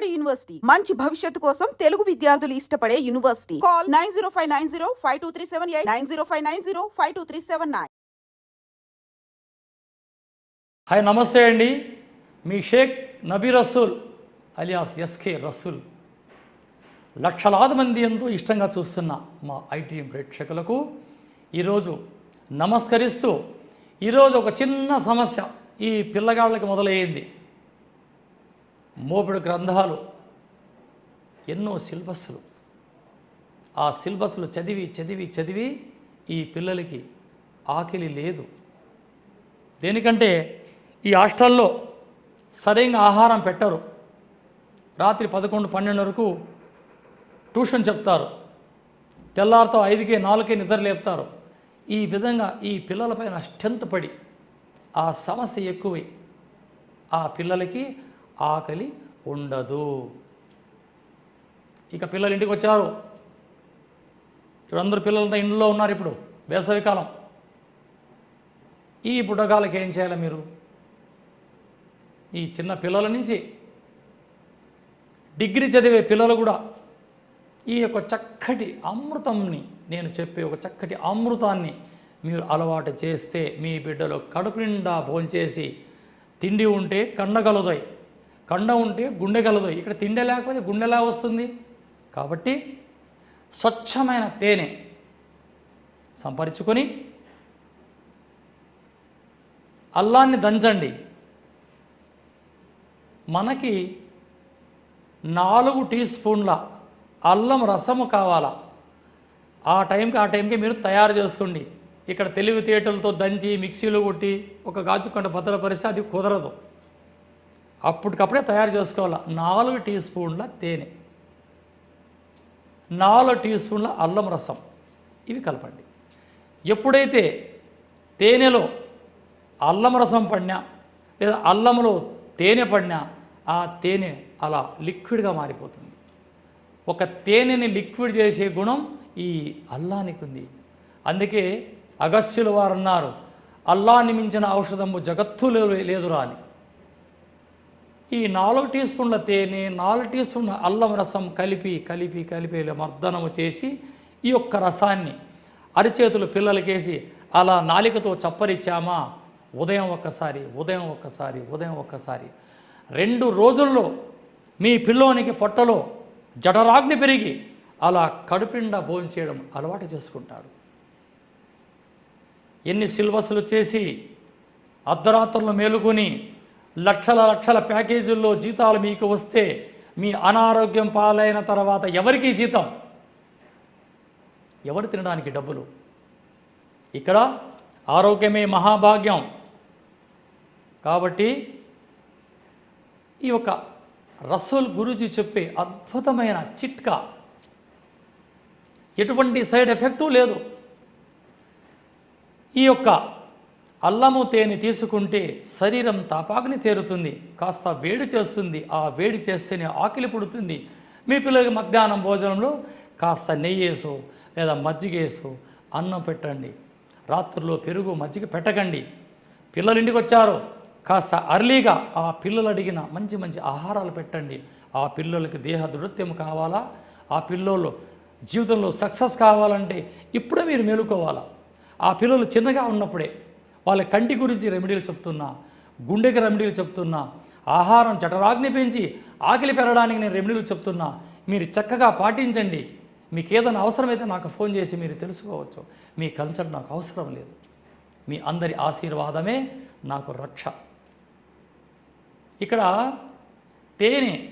Vijayawada university. మంచి భవిష్యత్తు కోసం తెలుగు విద్యార్థులు ఇష్టపడే university. Call nine zero five nine zero five two three seven eight nine zero five nine zero five two three seven nine. Hi నమస్తే అండి. మీ షేక్ నబీ రసూల్ అలియాస్ ఎస్కే రసూల్. లక్షలాది మంది ఎంతో ఇష్టంగా చూస్తున్న మా ఐటీ ప్రేక్షకులకు ఈరోజు నమస్కరిస్తూ ఈరోజు ఒక చిన్న సమస్య ఈ పిల్లగాళ్ళకి మొదలయ్యింది. మోపిడి గ్రంథాలు ఎన్నో సిలబస్లు. ఆ సిలబస్లు చదివి చదివి చదివి ఈ పిల్లలకి ఆకలి లేదు. దేనికంటే ఈ హాస్టల్లో సరైన ఆహారం పెట్టరు. రాత్రి పదకొండు పన్నెండు వరకు ట్యూషన్ చెప్తారు. తెల్లారితో ఐదుకే నాలుగుకే నిద్ర లేపుతారు. ఈ విధంగా ఈ పిల్లలపైన స్ట్రెంత్ పడి ఆ సమస్య ఎక్కువై ఆ పిల్లలకి ఆకలి ఉండదు. ఇక పిల్లలు ఇంటికి వచ్చారు. ఇప్పుడు అందరు పిల్లలంతా ఇంట్లో ఉన్నారు ఇప్పుడు వేసవికాలం ఈ బుడ్డగాలకి ఏం చేయాలి మీరు? ఈ చిన్న పిల్లల నుంచి డిగ్రీ చదివే పిల్లలు కూడా ఈ యొక్క చక్కటి అమృతంని నేను చెప్పే ఒక చక్కటి అమృతాన్ని మీరు అలవాటు చేస్తే మీ బిడ్డలు కడుపు నిండా భోంచేసి తిండి ఉంటే కండగలదాయి కండ ఉంటే గుండె గలదు ఇక్కడ తిండి లేకపోతే గుండె ఎలా వస్తుంది? కాబట్టి స్వచ్ఛమైన తేనె సంపరించుకొని అల్లాన్ని దంచండి. మనకి నాలుగు టీ స్పూన్ల అల్లం రసము కావాలా? ఆ టైంకి ఆ టైంకి మీరు తయారు చేసుకోండి. ఇక్కడ తెలివితేటలతో దంచి మిక్సీలో కొట్టి ఒక గాజుకంట భద్రపరిస్తే అది కుదరదు. అప్పటికప్పుడే తయారు చేసుకోవాలి? నాలుగు టీ స్పూన్ల తేనె. నాలుగు టీ స్పూన్ల అల్లం రసం. ఇవి కలపండి. ఎప్పుడైతే తేనెలో అల్లం రసం పడినా లేదా అల్లంలో తేనె పడినా ఆ తేనె అలా లిక్విడ్గా మారిపోతుంది. ఒక తేనెని లిక్విడ్ చేసే గుణం ఈ అల్లానికి ఉంది. అందుకే అగస్త్యులు వారు అన్నారు అల్లాన్ని మించిన ఔషధము జగత్తులో లేదురా అని. ఈ నాలుగు టీ స్పూన్ల తేనె నాలుగు టీ స్పూన్ల అల్లం రసం కలిపి కలిపి కలిపి మర్దనము చేసి ఈ యొక్క రసాన్ని అరిచేతులు పిల్లలకేసి అలా నాలికతో చప్పరిచ్చామా? ఉదయం ఒక్కసారి ఉదయం ఒక్కసారి ఉదయం ఒక్కసారి. రెండు రోజుల్లో మీ పిల్లోనికి పొట్టలో జఠరాగ్ని పెరిగి అలా కడుపిండా భోంచేయడం అలవాటు చేసుకుంటాడు. ఎన్ని సిలబస్లు చేసి అర్ధరాత్రులు మేలుకొని లక్షల లక్షల ప్యాకేజీల్లో జీతాలు మీకు వస్తే మీ అనారోగ్యం పాలైన తర్వాత ఎవరికి జీతం? ఎవరు తినడానికి డబ్బులు? ఇక్కడ ఆరోగ్యమే మహాభాగ్యం. కాబట్టి ఈ యొక్క రసూల్ గురూజీ చెప్పే అద్భుతమైన చిట్కా. ఎటువంటి సైడ్ ఎఫెక్టు లేదు. ఈ యొక్క అల్లము తేనె తీసుకుంటే శరీరం తాపాగ్ని తేరుతుంది కాస్త వేడి చేస్తుంది. ఆ వేడి చేస్తేనే ఆకలి పుడుతుంది. మీ పిల్లలకి మధ్యాహ్నం భోజనంలో కాస్త నెయ్యేసో లేదా మజ్జిగేసో అన్నం పెట్టండి. రాత్రుల్లో పెరుగు మజ్జిగ పెట్టకండి. పిల్లలు ఇంటికి వచ్చారు. కాస్త అర్లీగా ఆ పిల్లలు అడిగిన మంచి మంచి ఆహారాలు పెట్టండి. ఆ పిల్లలకి దేహ దృఢత్యం కావాలా? ఆ పిల్లోళ్ళు జీవితంలో సక్సెస్ కావాలంటే ఇప్పుడే మీరు మేలుకోవాలా? ఆ పిల్లలు చిన్నగా ఉన్నప్పుడే వాళ్ళ కంటి గురించి రెమెడీలు చెప్తున్నా గుండెకి రెమెడీలు చెప్తున్నా ఆహారం జఠరాగ్ని పెంచి ఆకలి పెరగడానికి నేను రెమెడీలు చెప్తున్నా మీరు చక్కగా పాటించండి. మీకు ఏదైనా అవసరమైతే నాకు ఫోన్ చేసి మీరు తెలుసుకోవచ్చు. మీ కల్చర్ నాకు అవసరం లేదు. మీ అందరి ఆశీర్వాదమే నాకు రక్ష. ఇక్కడ తేనె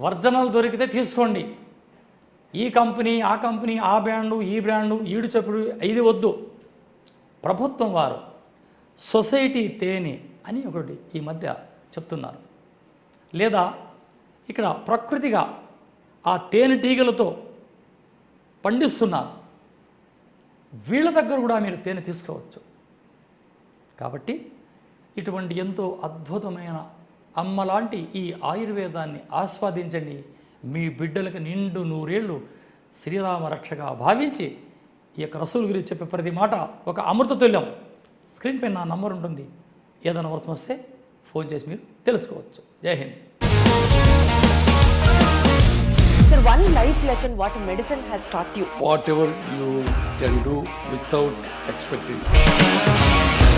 వర్జనలు దొరికితే తీసుకోండి. ఈ కంపెనీ ఆ కంపెనీ ఆ బ్రాండు ఈ బ్రాండు ఈడు చెప్పుడు ఇది వద్దు. ప్రభుత్వం వారు సొసైటీ తేనె అని ఒకటి ఈ మధ్య చెప్తున్నారు. లేదా ఇక్కడ ప్రకృతిగా ఆ తేనెటీగలతో పండిస్తున్నారు. వీళ్ళ దగ్గర కూడా మీరు తేనె తీసుకోవచ్చు. కాబట్టి ఇటువంటి ఎంతో అద్భుతమైన అమ్మలాంటి ఈ ఆయుర్వేదాన్ని ఆస్వాదించండి. మీ బిడ్డలకు నిండు నూరేళ్ళు శ్రీరామ రక్షగా భావించి ఈ యొక్క రసూలు గురించి చెప్పే ప్రతి మాట ఒక అమృత తుల్యం స్క్రీన్ పైన నా నంబర్ ఉంటుంది ఏదైనా అవసరం వస్తే ఫోన్ చేసి మీరు తెలుసుకోవచ్చు Jai Hind Sir, one life lesson what medicine has taught you. whatever you can do without expecting.